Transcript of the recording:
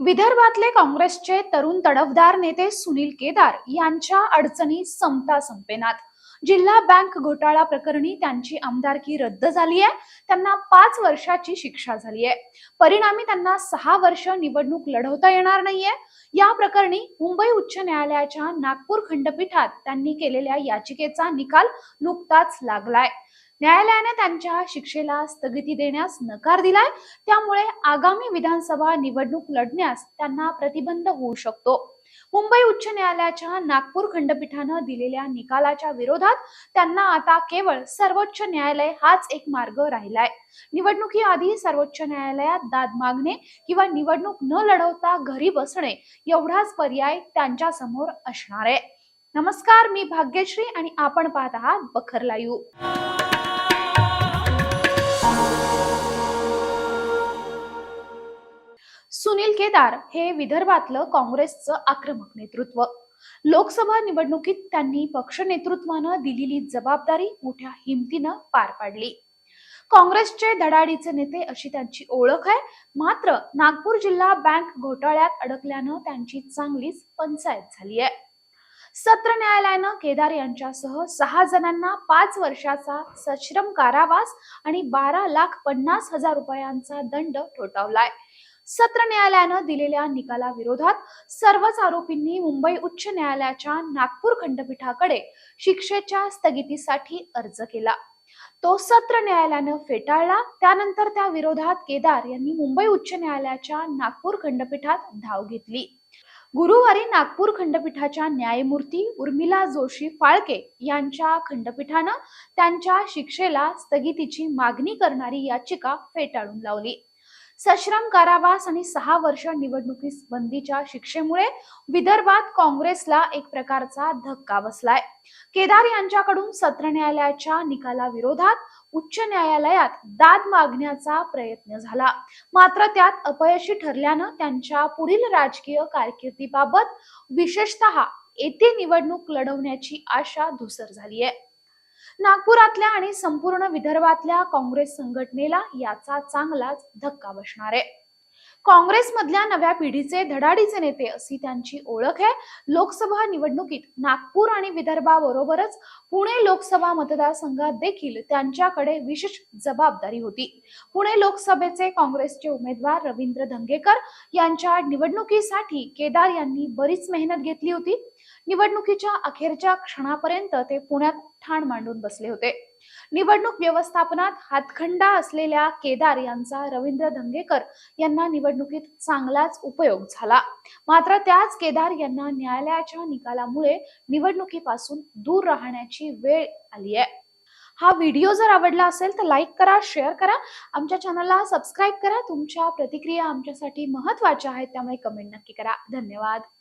विदर्भातले काँग्रेसचे तरुण तडफदार नेते सुनील केदार यांच्या अडचणी संपता संपेनात. जिल्हा बँक घोटाळा प्रकरणी त्यांची आमदारकी रद्द झाली आहे त्यांना पाच वर्षाची शिक्षा झाली आहे परिणामी त्यांना सहा वर्ष निवडणूक लढवता येणार नाहीये. या प्रकरणी मुंबई उच्च न्यायालयाच्या नागपूर खंडपीठात त्यांनी केलेल्या याचिकेचा निकाल नुकताच लागलाय. न्यायालयाने त्यांच्या शिक्षेला स्थगिती देण्यास नकार दिलाय. त्यामुळे आगामी विधानसभा निवडणूक लढण्यास त्यांना प्रतिबंध होऊ शकतो. मुंबई उच्च न्यायालयाच्या नागपूर खंडपीठानं दिलेल्या निकालाच्या विरोधात त्यांना आता केवळ सर्वोच्च न्यायालय हाच एक मार्ग राहिलाय. निवडणुकीआधी सर्वोच्च न्यायालयात दाद मागणे किंवा निवडणूक न लढवता घरी बसणे एवढाच पर्याय त्यांच्यासमोर असणार आहे. नमस्कार मी भाग्यश्री आणि आपण पाहत आहात बखर ठेकेदार हे विदर्भातलं काँग्रेसचं आक्रमक नेतृत्व. लोकसभा निवडणुकीत त्यांनी पक्ष नेतृत्वानं दिलेली जबाबदारी मोठ्या हिमतीनं पार पाडली. काँग्रेसचे धडाडीचे नेते अशी त्यांची ओळख आहे. मात्र नागपूर जिल्हा बँक घोटाळ्यात अडकल्यानं त्यांची चांगलीच पंचायत झाली आहे. सत्र न्यायालयानं केदार यांच्यासह सहा जणांना पाच वर्षाचा सश्रम कारावास आणि बारा लाख पन्नास हजार रुपयांचा दंड ठोठावलाय. सत्र न्यायालयानं दिलेल्या निकालाविरोधात सर्वच आरोपींनी मुंबई उच्च न्यायालयाच्या नागपूर खंडपीठाकडे शिक्षेच्या स्थगितीसाठी अर्ज केला. तो सत्र न्यायालयानं फेटाळला. त्यानंतर त्या विरोधात केदार यांनी मुंबई उच्च न्यायालयाच्या नागपूर खंडपीठात धाव घेतली. गुरुवारी नागपूर खंडपीठाच्या न्यायमूर्ती उर्मिला जोशी फाळके यांच्या खंडपीठानं त्यांच्या शिक्षेला स्थगितीची मागणी करणारी याचिका फेटाळून लावली. सश्रम कारावास आणि सहा वर्ष निवडणुकीस बंदीच्या शिक्षेमुळे विदर्भात काँग्रेसला एक प्रकारचा धक्का बसलाय. केदार यांच्याकडून सत्र न्यायालयाच्या निकालाविरोधात उच्च न्यायालयात दाद मागण्याचा प्रयत्न झाला. मात्र त्यात अपयशी ठरल्यानं त्यांच्या पुढील राजकीय कारकिर्दीबाबत विशेषतः येथे निवडणूक लढवण्याची आशा धुसर झाली आहे नागपुरातल्या आणि संपूर्ण विदर्भातल्या काँग्रेस संघटनेला याचा चांगलाच धक्का बसणार आहे. काँग्रेसमधल्या नव्या पिढीचे धडाडीचे नेते अशी त्यांची ओळख आहे. लोकसभा निवडणुकीत नागपूर आणि विदर्भाबरोबरच पुणे लोकसभा मतदारसंघात देखील त्यांच्याकडे विशेष जबाबदारी होती. पुणे लोकसभेचे काँग्रेसचे उमेदवार रवींद्र धंगेकर यांच्या निवडणुकीसाठी केदार यांनी बरीच मेहनत घेतली होती. निवडणुकीच्या अखेरच्या क्षणापर्यंत ते पुण्यात ठाण मांडून बसले होते. निवडणूक व्यवस्थापनात हातखंडा असलेल्या केदार यांचा रवींद्र धंगेकर यांना निवडणुकीत चांगलाच उपयोग झाला. मात्र त्याच केदार यांना न्यायालयाच्या निकालामुळे निवडणुकीपासून दूर राहण्याची वेळ आली आहे हा व्हिडिओ जर आवडला असेल तर लाईक करा शेअर करा. आमच्या चॅनलला सबस्क्राईब करा. तुमच्या प्रतिक्रिया आमच्यासाठी महत्त्वाच्या आहेत त्यामुळे कमेंट नक्की करा. धन्यवाद.